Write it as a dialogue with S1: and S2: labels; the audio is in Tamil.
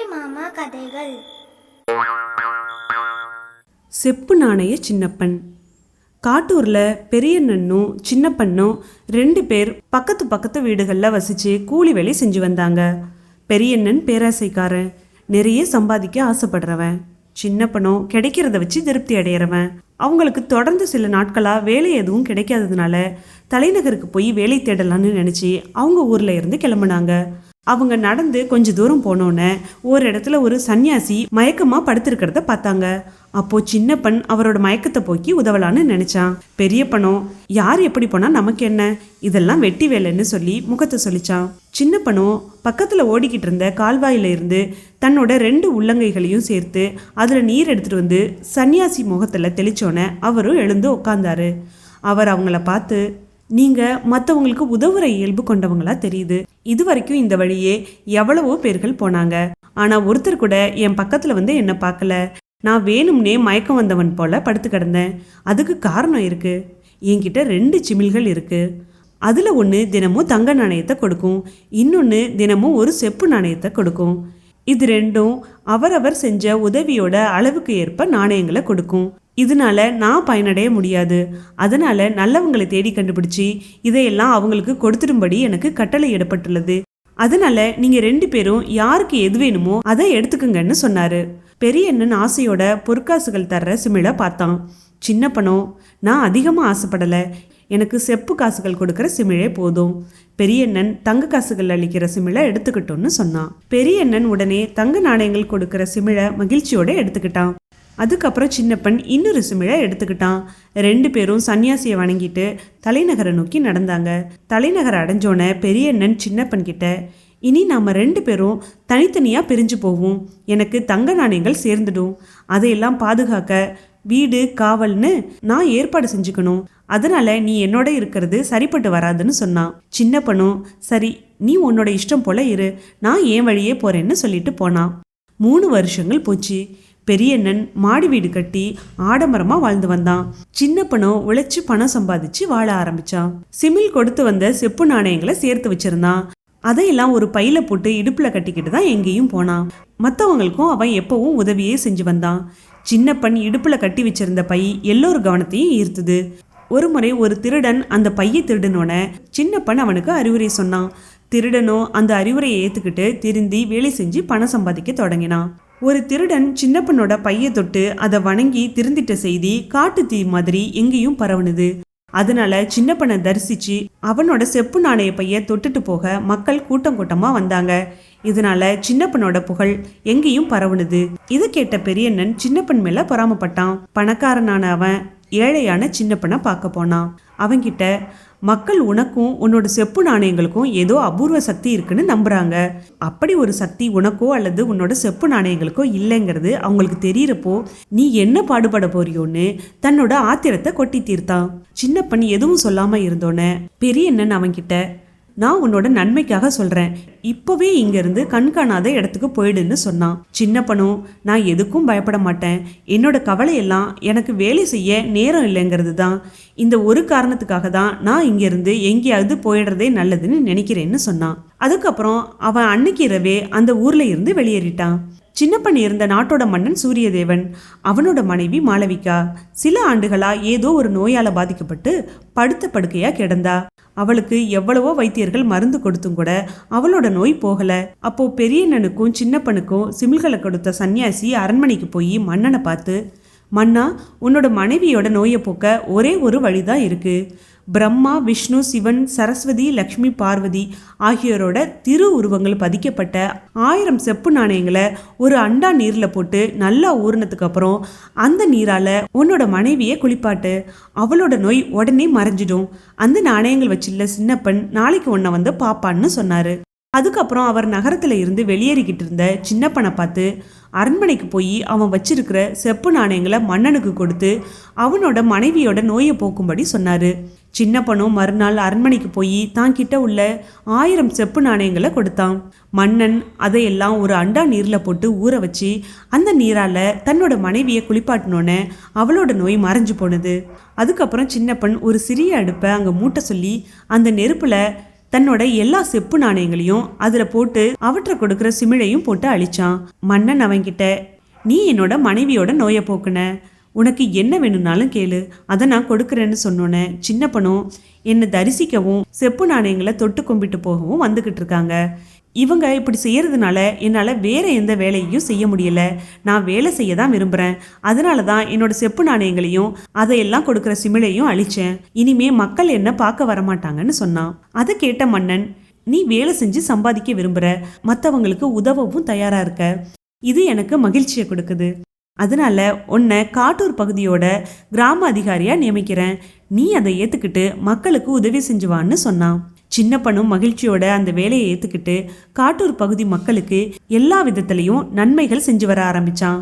S1: அம்புலி மாமா கதைகள்.
S2: செப்பு நாணய சின்னப்பன். காட்டூரில் பெரியண்ணனும் சின்னப்பண்ணும் ரெண்டு பேர் பக்கத்து பக்கத்து வீடுகளில் வசித்து கூலி வேலை செஞ்சு வந்தாங்க. பெரியண்ணன் பேராசைக்காரன் நிறைய சம்பாதிக்க ஆசைப்படுறவன். சின்னப்பனும் கிடைக்கிறத வச்சு திருப்தி அடையிறவன். அவங்களுக்கு தொடர்ந்து சில நாட்களாக வேலை எதுவும் கிடைக்காததுனால தலைநகருக்கு போய் வேலை தேடலாம்னு நினச்சி அவங்க ஊரில் இருந்து கிளம்புனாங்க. அவங்க நடந்து கொஞ்ச தூரம் போனோன்னே ஒரு இடத்துல ஒரு சன்னியாசி மயக்கமா படுத்திருக்கிறத பார்த்தாங்க. அப்போ சின்னப்பன் அவரோட மயக்கத்தை போக்கி உதவலான்னு நினைச்சான். பெரியப்பனோ யார் எப்படி போனா நமக்கு என்ன? இதெல்லாம் வெட்டி வேலைன்னு சொல்லி முகத்தை சொல்லிச்சான். சின்னப்பனோ பக்கத்துல ஓடிக்கிட்டு இருந்த கால்வாயில இருந்து தன்னோட ரெண்டு உள்ளங்கைகளையும் சேர்த்து அதுல நீர் எடுத்துட்டு வந்து சன்னியாசி முகத்துல தெளிச்சோன்னே அவரும் எழுந்து உட்கார்ந்தாரு. அவர் அவங்கள பார்த்து நீங்க மற்றவங்களுக்கு உதவுற இயல்பு கொண்டவங்களா தெரியுது. இது வரைக்கும் இந்த வழியே எவ்வளவோ பேர்கள் போனாங்க. ஆனா ஒருத்தர் கூட என் பக்கத்துல வந்து என்ன பார்க்கல. நான் வேணும்னே மயக்கம் வந்தவன் போல படுத்து கிடந்தேன். அதுக்கு காரணம் இருக்கு. என்கிட்ட ரெண்டு சிமிழ்கள் இருக்கு. அதுல ஒன்று தினமும் தங்க நாணயத்தை கொடுக்கும். இன்னொன்று தினமும் ஒரு செப்பு நாணயத்தை கொடுக்கும். இது ரெண்டும் அவரவர் செஞ்ச உதவியோட அளவுக்கு ஏற்ப நாணயங்களை கொடுக்கும். இதனால நான் பயனடைய முடியாது. அதனால நல்லவங்களை தேடி கண்டுபிடிச்சி இதையெல்லாம் அவங்களுக்கு கொடுத்துடும்படி எனக்கு கட்டளை இடப்பட்டுள்ளது. அதனால நீங்க ரெண்டு பேரும் யாருக்கு எது வேணுமோ அதை எடுத்துக்கங்கன்னு சொன்னாரு. பெரியண்ணன் ஆசையோட பொற்காசுகள் தர்ற சிமிழை பார்த்தான். சின்னப்பனோ நான் அதிகமாக ஆசைப்படலை. எனக்கு செப்பு காசுகள் கொடுக்குற சிமிழே போதும். பெரியண்ணன் தங்க காசுகள் அளிக்கிற சிமிழை எடுத்துக்கிட்டோன்னு சொன்னான். பெரியண்ணன் உடனே தங்க நாணயங்கள் கொடுக்குற சிமிழை மகிழ்ச்சியோட எடுத்துக்கிட்டான். அதுக்கப்புறம் சின்னப்பன் இன்னொரு சிமிழை எடுத்துக்கிட்டான். ரெண்டு பேரும் சன்னியாசியை வணங்கிட்டு தலைநகரை நோக்கி நடந்தாங்க. தலைநகரை அடைஞ்சோன்னே பெரியண்ணன் சின்னப்பன் கிட்ட இனி நாம ரெண்டு பேரும் தனித்தனியாக பிரிஞ்சு போவோம். எனக்கு தங்க நாணயங்கள் சேர்ந்துடும். அதையெல்லாம் பாதுகாக்க வீடு காவல்னு நான் ஏற்பாடு செஞ்சுக்கணும். அதனால நீ என்னோட இருக்கிறது சரிப்பட்டு வராதுன்னு சொன்னான். சின்னப்பனும் சரி நீ உன்னோட இஷ்டம் போல இரு. நான் என் வழியே போறேன்னு சொல்லிட்டு போனான். மூணு வருஷங்கள் போச்சு. பெரியண்ணன் மாடி வீடு கட்டி ஆடம்பரமாக வாழ்ந்து வந்தான். சின்னப்பனும் உழைச்சி பணம் சம்பாதிச்சு வாழ ஆரம்பிச்சான் சிமில் கொடுத்து வந்த செப்பு நாணயங்களை சேர்த்து வச்சிருந்தான் அதையெல்லாம் ஒரு பையில போட்டு இடுப்புல கட்டிக்கிட்டு தான் எங்கேயும் போனான் மற்றவங்களுக்கும் அவன் எப்பவும் உதவியே செஞ்சு வந்தான். சின்னப்பன் இடுப்புல கட்டி வச்சிருந்த பை எல்லோர் கவனத்தையும் ஈர்த்துது. ஒரு முறை ஒரு திருடன் அந்த பையை திருடனோட சின்னப்பன் அவனுக்கு அறிவுரை சொன்னான். திருடனோ அந்த அறிவுரையை ஏற்றுக்கிட்டு திருந்தி வேலை செஞ்சு பணம் சம்பாதிக்க தொடங்கினான். ஒரு திருடன் சின்னப்பனோட பையை தொட்டு அதை வணங்கி திருந்திட்ட செய்தி காட்டு தீ மாதிரி எங்கேயும் பரவுனது. அதனால சின்னப்பனை தரிசிச்சு அவனோட செப்பு நாணய பைய தொட்டுட்டு போக மக்கள் கூட்டம் கூட்டமா வந்தாங்க. இதனால சின்னப்பனோட புகழ் எங்கேயும் பரவுனது. இதை கேட்ட பெரியண்ணன் சின்னப்பன் மேல பொறாமப்பட்டான். பணக்காரனான அவன் ஏழையான சின்னப்பனை பார்க்க போனான். அவங்கிட்ட மக்கள் உனக்கும் உன்னோட செப்பு நாணயங்களுக்கும் ஏதோ அபூர்வ சக்தி இருக்குன்னு நம்புகிறாங்க அப்படி ஒரு சக்தி உனக்கோ அல்லது உன்னோட செப்பு நாணயங்களுக்கோ இல்லைங்கிறது அவங்களுக்கு தெரியிறப்போ நீ என்ன பாடுபட போறியோன்னு தன்னோட ஆத்திரத்தை கொட்டி தீர்த்தான். சின்னப்பன் எதுவும் சொல்லாமல் இருந்தோன்னே பெரிய அண்ணன் அவன்கிட்ட நான் உன்னோட நன்மைக்காக சொல்றேன். இப்பவே இங்கிருந்து கண்காணாத இடத்துக்கு போயிடுன்னு சொன்னான். சின்னப்பனும் நான் எதுக்கும் பயப்பட மாட்டேன். என்னோட கவலையெல்லாம் எனக்கு வேலை செய்ய நேரம் இல்லைங்கிறது தான். இந்த ஒரு காரணத்துக்காக தான் நான் இங்கிருந்து எங்கேயாவது போயிடுறதே நல்லதுன்னு நினைக்கிறேன்னு சொன்னான். அதுக்கப்புறம் அவன் அன்னைக்கு இரவே அந்த ஊர்ல இருந்து வெளியேறிட்டான். சின்னப்பன் இருந்த நாட்டோட மன்னன் சூரியதேவன். அவனோட மனைவி மாளவிகா. சில ஆண்டுகளா ஏதோ ஒரு நோயால பாதிக்கப்பட்டு படுத்த படுக்கையா கிடந்தா. அவளுக்கு எவ்வளவோ வைத்தியர்கள் மருந்து கொடுத்தும் கூட அவளோட நோய் போகல. அப்போ பெரியண்ணனுக்கும் சின்னப்பனுக்கும் சிமிழ்களை கொடுத்த சன்னியாசி அரண்மனைக்கு போய் மன்னனை பார்த்து மன்னா உன்னோட மனைவியோட நோயை போக்க ஒரே ஒரு வழிதான் இருக்கு. பிரம்மா விஷ்ணு சிவன் சரஸ்வதி லக்ஷ்மி பார்வதி ஆகியோரோட திரு உருவங்கள் பதிக்கப்பட்ட ஆயிரம் செப்பு நாணயங்களை ஒரு அண்டா நீரில் போட்டு நல்லா ஊறினதுக்கு அப்புறம் அந்த நீரால் உன்னோட மனைவியை குளிப்பாட்டு. அவளோட நோய் உடனே மறைஞ்சிடும். அந்த நாணயங்கள் வச்சுள்ள சின்னப்பன் நாளைக்கு உன்னை வந்து பாப்பான்னு சொன்னாரு. அதுக்கப்புறம் அவர் நகரத்தில் இருந்து வெளியேறிக்கிட்டு இருந்த சின்னப்பனை பார்த்து அரண்மனைக்கு போய் அவன் வச்சிருக்கிற செப்பு நாணயங்களை மன்னனுக்கு கொடுத்து அவனோட மனைவியோட நோயை போக்கும்படி சொன்னார். சின்னப்பனும் மறுநாள் அரண்மனைக்கு போய் தான் கிட்ட உள்ள ஆயிரம் செப்பு நாணயங்களை கொடுத்தான். மன்னன் அதையெல்லாம் ஒரு அண்டா நீரில் போட்டு ஊற வச்சு அந்த நீரால் தன்னோட மனைவியை குளிப்பாட்டினோன்னே அவளோட நோய் மறைஞ்சு போனது. அதுக்கப்புறம் சின்னப்பன் ஒரு சிறிய அடுப்பை அங்கே மூட்ட சொல்லி அந்த நெருப்பில் தன்னோட எல்லா செப்பு நாணயங்களையும் அதுல போட்டு அவற்றை கொடுக்கிற சிமிழையும் போட்டு அழிச்சான். மன்னன் அவன்கிட்ட நீ என்னோட மனைவியோட நோயை போக்குன. உனக்கு என்ன வேணும்னாலும் கேளு. அதை நான் கொடுக்குறேன்னு சொன்னோன்னே சின்ன பணம் என்னை தரிசிக்கவும் செப்பு நாணயங்களை தொட்டு கும்பிட்டு போகவும் வந்துக்கிட்டு இருக்காங்க. இவங்க இப்படி செய்கிறதுனால என்னால் வேறு எந்த வேலையையும் செய்ய முடியல. நான் வேலை செய்ய தான் விரும்புகிறேன் அதனால தான் என்னோட செப்பு நாணயங்களையும் அதையெல்லாம் கொடுக்குற சிமிழையும் அழிச்சேன். இனிமே மக்கள் என்ன பார்க்க வரமாட்டாங்கன்னு சொன்னான். அதை கேட்ட மன்னன் நீ வேலை செஞ்சு சம்பாதிக்க விரும்புகிற மற்றவங்களுக்கு உதவவும் தயாராக இருக்க. இது எனக்கு மகிழ்ச்சியை கொடுக்குது. அதனால உன்னை காட்டூர் பகுதியோட கிராம அதிகாரியாக நியமிக்கிறேன். நீ அதை ஏற்றுக்கிட்டு மக்களுக்கு உதவி செஞ்சுவான்னு சொன்னான். சின்னப்பனும் மகிழ்ச்சியோட அந்த வேலையை ஏற்றுக்கிட்டு காட்டூர் பகுதி மக்களுக்கு எல்லா விதத்திலையும் நன்மைகள் செஞ்சு வர ஆரம்பித்தான்